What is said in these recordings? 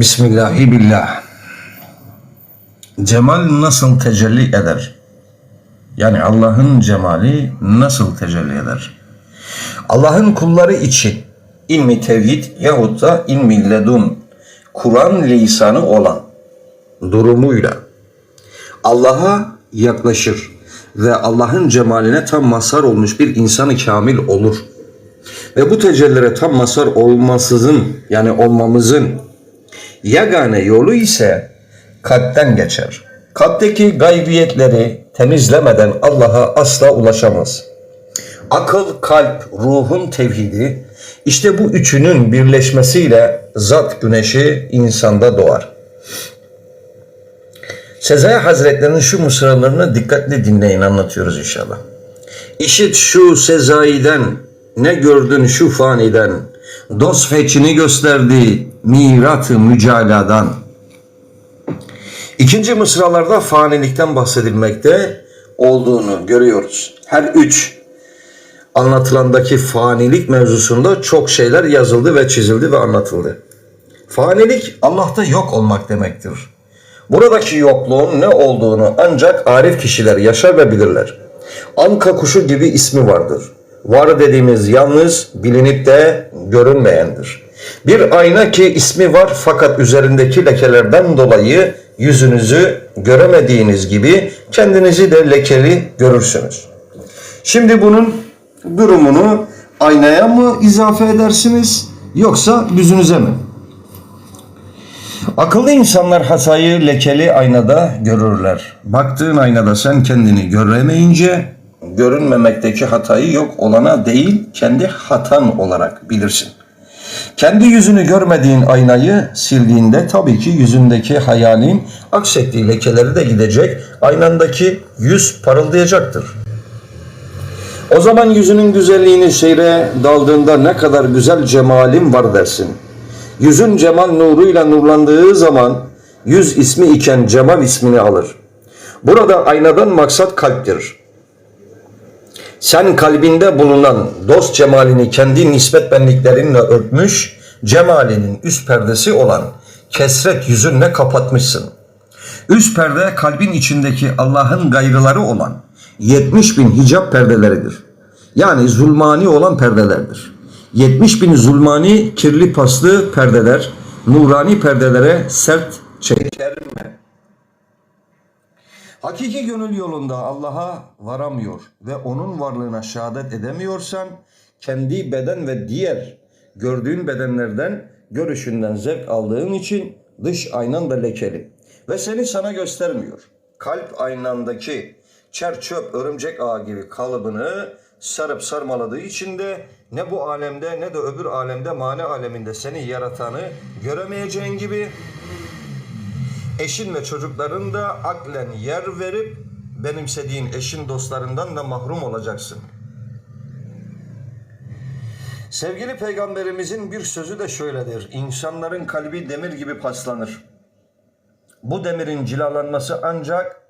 Bismillahi billah. Cemal nasıl tecelli eder? Yani Allah'ın cemali nasıl tecelli eder? Allah'ın kulları için ilmi tevhid yahut da ilmi ledun Kur'an lisanı olan durumuyla Allah'a yaklaşır ve Allah'ın cemaline tam mazhar olmuş bir insanı kamil olur. Ve bu tecellilere tam mazhar olmasızın yani olmamızın yegane yolu ise kalpten geçer. Kalpteki gaybiyetleri temizlemeden Allah'a asla ulaşamaz. Akıl, kalp, ruhun tevhidi işte bu üçünün birleşmesiyle zat güneşi insanda doğar. Sezai Hazretleri'nin şu mısralarını dikkatli dinleyin anlatıyoruz inşallah. İşit şu Sezai'den ne gördün şu faniden dost feçini gösterdi mirat-ı mücaladan. İkinci mısralarda fanilikten bahsedilmekte olduğunu görüyoruz. Her üç anlatılandaki fanilik mevzusunda çok şeyler yazıldı ve çizildi ve anlatıldı. Fanilik Allah'ta yok olmak demektir. Buradaki yokluğun ne olduğunu ancak arif kişiler yaşar ve bilirler. Anka kuşu gibi ismi vardır. Var dediğimiz yalnız bilinip de görünmeyendir. Bir ayna ki ismi var fakat üzerindeki lekelerden dolayı yüzünüzü göremediğiniz gibi kendinizi de lekeli görürsünüz. Şimdi bunun durumunu aynaya mı izafe edersiniz yoksa yüzünüze mi? Akıllı insanlar hatayı lekeli aynada görürler. Baktığın aynada sen kendini göremeyince görünmemekteki hatayı yok olana değil kendi hatan olarak bilirsin. Kendi yüzünü görmediğin aynayı sildiğinde tabii ki yüzündeki hayalin aksettiği lekeleri de gidecek, aynandaki yüz parıldayacaktır. O zaman yüzünün güzelliğini seyre daldığında ne kadar güzel cemalim var dersin. Yüzün cemal nuruyla nurlandığı zaman yüz ismi iken cemal ismini alır. Burada aynadan maksat kalptir. Sen kalbinde bulunan dost cemalini kendi nispet benliklerinle örtmüş, cemalinin üst perdesi olan kesret yüzünle kapatmışsın. Üst perde kalbin içindeki Allah'ın gayrıları olan 70 bin hicap perdeleridir. Yani zulmani olan perdelerdir. 70 bin zulmani kirli paslı perdeler, nurani perdelere sert çekerme. Hakiki gönül yolunda Allah'a varamıyor ve onun varlığına şehadet edemiyorsan kendi beden ve diğer gördüğün bedenlerden görüşünden zevk aldığın için dış aynan da lekeli ve seni sana göstermiyor. Kalp aynandaki çer çöp örümcek ağı gibi kalıbını sarıp sarmaladığı için de ne bu alemde ne de öbür alemde mani aleminde seni yaratanı göremeyeceğin gibi eşin ve çocukların da aklen yer verip benimsediğin eşin dostlarından da mahrum olacaksın. Sevgili peygamberimizin bir sözü de şöyledir. İnsanların kalbi demir gibi paslanır. Bu demirin cilalanması ancak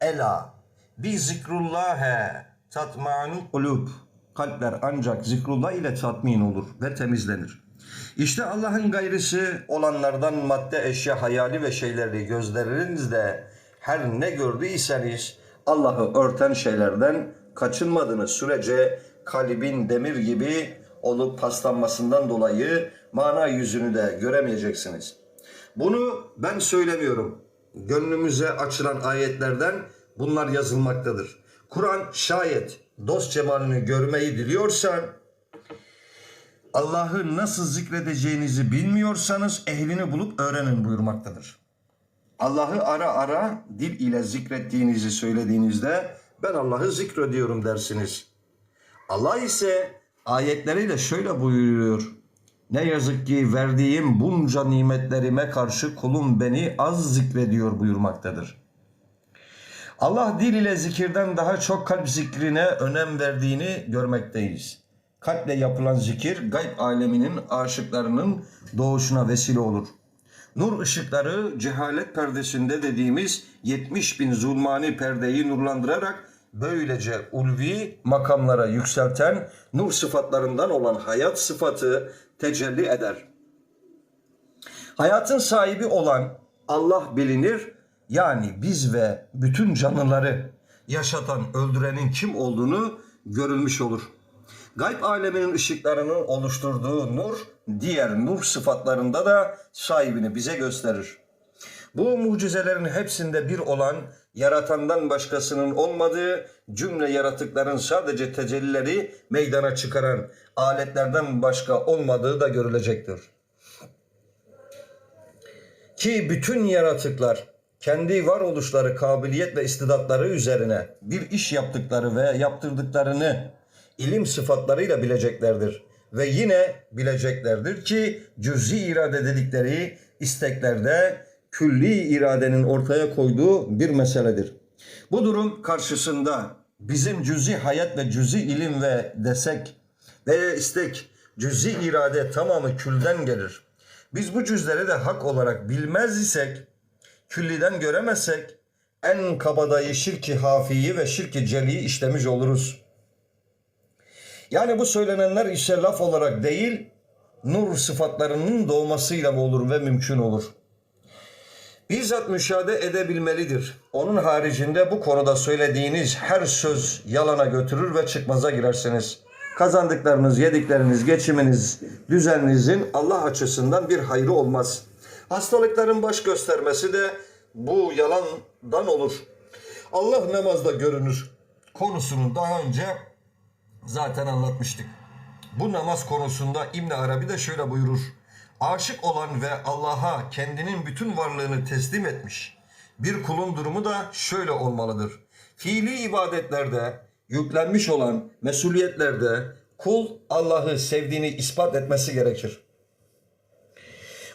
ela bi zikrullâhe tatma'nu kulub. Kalpler ancak zikrullah ile tatmin olur ve temizlenir. İşte Allah'ın gayrısı olanlardan madde, eşya, hayali ve şeyleri gözlerinizde her ne gördüyseniz Allah'ı örten şeylerden kaçınmadığınız sürece kalbin demir gibi olup paslanmasından dolayı mana yüzünü de göremeyeceksiniz. Bunu ben söylemiyorum. Gönlümüze açılan ayetlerden bunlar yazılmaktadır. Kur'an şayet dost cemalini görmeyi diliyorsan Allah'ı nasıl zikredeceğinizi bilmiyorsanız ehlini bulup öğrenin buyurmaktadır. Allah'ı ara ara dil ile zikrettiğinizi söylediğinizde ben Allah'ı zikrediyorum dersiniz. Allah ise ayetleriyle şöyle buyuruyor. Ne yazık ki verdiğim bunca nimetlerime karşı kulum beni az zikrediyor buyurmaktadır. Allah dil ile zikirden daha çok kalp zikrine önem verdiğini görmekteyiz. Kalple yapılan zikir gayb aleminin aşıklarının doğuşuna vesile olur. Nur ışıkları cehalet perdesinde dediğimiz 70 bin zulmani perdeyi nurlandırarak böylece ulvi makamlara yükselten nur sıfatlarından olan hayat sıfatı tecelli eder. Hayatın sahibi olan Allah bilinir. Yani biz ve bütün canlıları yaşatan, öldürenin kim olduğunu görülmüş olur. Gayb aleminin ışıklarının oluşturduğu nur, diğer nur sıfatlarında da sahibini bize gösterir. Bu mucizelerin hepsinde bir olan, yaratandan başkasının olmadığı, cümle yaratıkların sadece tecellileri meydana çıkaran aletlerden başka olmadığı da görülecektir. Ki bütün yaratıklar kendi varoluşları, kabiliyet ve istidatları üzerine bir iş yaptıkları ve yaptırdıklarını ilim sıfatlarıyla bileceklerdir. Ve yine bileceklerdir ki cüz'i irade dedikleri isteklerde külli iradenin ortaya koyduğu bir meseledir. Bu durum karşısında bizim cüz'i hayat ve cüz'i ilim ve desek ve istek cüz'i irade tamamı külden gelir. Biz bu cüzleri de hak olarak bilmez isek, külliden göremezsek en kabadayı şirki hafiyi ve şirki celiyi işlemiş oluruz. Yani bu söylenenler ise laf olarak değil, nur sıfatlarının doğmasıyla olur ve mümkün olur. Bizzat müşahede edebilmelidir. Onun haricinde bu konuda söylediğiniz her söz yalana götürür ve çıkmaza girersiniz. Kazandıklarınız, yedikleriniz, geçiminiz, düzeninizin Allah açısından bir hayrı olmaz. Hastalıkların baş göstermesi de bu yalandan olur. Allah namazda görünür. Konusunu daha önce zaten anlatmıştık. Bu namaz konusunda İbn Arabi de şöyle buyurur. Aşık olan ve Allah'a kendinin bütün varlığını teslim etmiş bir kulun durumu da şöyle olmalıdır. Fiili ibadetlerde yüklenmiş olan mesuliyetlerde kul Allah'ı sevdiğini ispat etmesi gerekir.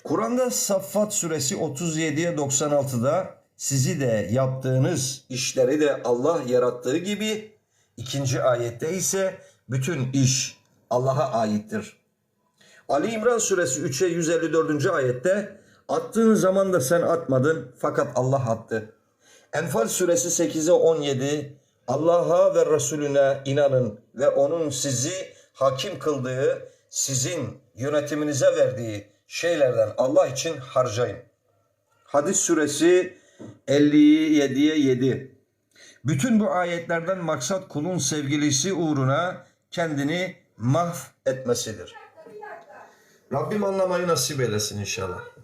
Kur'an'da Saffat suresi 37'ye 96'da sizi de yaptığınız işleri de Allah yarattığı gibi ikinci ayette ise bütün iş Allah'a aittir. Ali İmran suresi 3'e 154. ayette attığın zaman da sen atmadın fakat Allah attı. Enfal suresi 8'e 17 Allah'a ve Resulüne inanın ve onun sizi hakim kıldığı, sizin yönetiminize verdiği şeylerden Allah için harcayın. Hadis suresi 57'ye 7 bütün bu ayetlerden maksat kulun sevgilisi uğruna kendini mahv etmesidir. Rabbim anlamayı nasip eylesin inşallah.